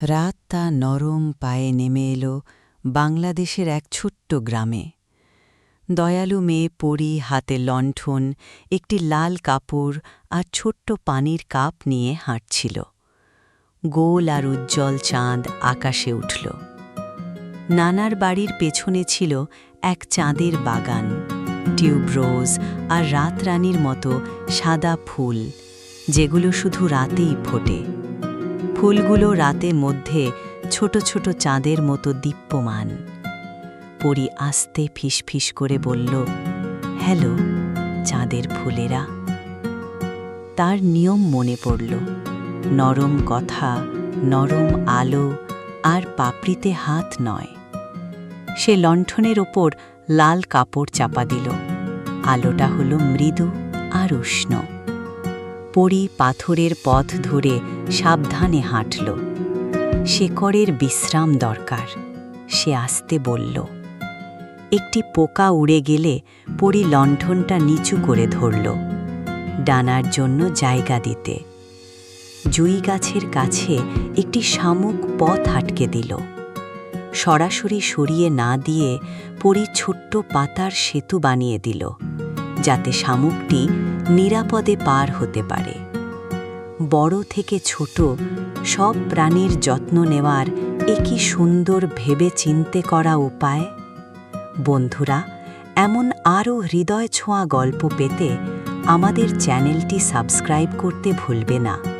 রাত তা নরম পায়ে নেমে এলো বাংলাদেশের এক ছোট্ট গ্রামে। দয়ালু মেয়ে পরি, হাতে লণ্ঠন, একটি লাল কাপড় আর ছোট্ট পানির কাপ নিয়ে হাঁটছিল। গোল আর উজ্জ্বল চাঁদ আকাশে উঠল। নানার বাড়ির পেছনে ছিল এক চাঁদের বাগান, টিউবরোজ আর রাতরানীর মতো সাদা ফুল, যেগুলো শুধু রাতেই ফোটে। ফুলগুলো রাতে মধ্যে ছোট ছোট চাঁদের মতো দীপ্যমান। পরি আস্তে ফিসফিস করে বলল, হ্যালো, চাঁদের ফুলেরা। তার নিয়ম মনে পড়ল, নরম কথা, নরম আলো আর পাপড়িতে হাত নয়। সে লণ্ঠনের ওপর লাল কাপড় চাপা দিল, আলোটা হলো মৃদু আর উষ্ণ। পরি পাথরের পথ ধরে সাবধানে হাঁটল। শেকড়ের বিশ্রাম দরকার। সে আসতে বলল, একটি পোকা উড়ে গেলে পরি লণ্ঠনটা নিচু করে ধরল, ডানার জন্য জায়গা দিতে। জুই গাছের কাছে একটি শামুক পথ আটকে দিল। সরাসরি সরিয়ে না দিয়ে পরি ছোট্ট পাতার সেতু বানিয়ে দিল। যাতে শামুকটি নিরাপদে পার হতে পারে। বড় থেকে ছোট সব প্রাণীর যত্ন নেওয়ার একই সুন্দর ভেবে চিনতে করা উপায়? বন্ধুরা, এমন আরও হৃদয় ছোঁয়া গল্প পেতে আমাদের চ্যানেলটি সাবস্ক্রাইব করতে ভুলবে না।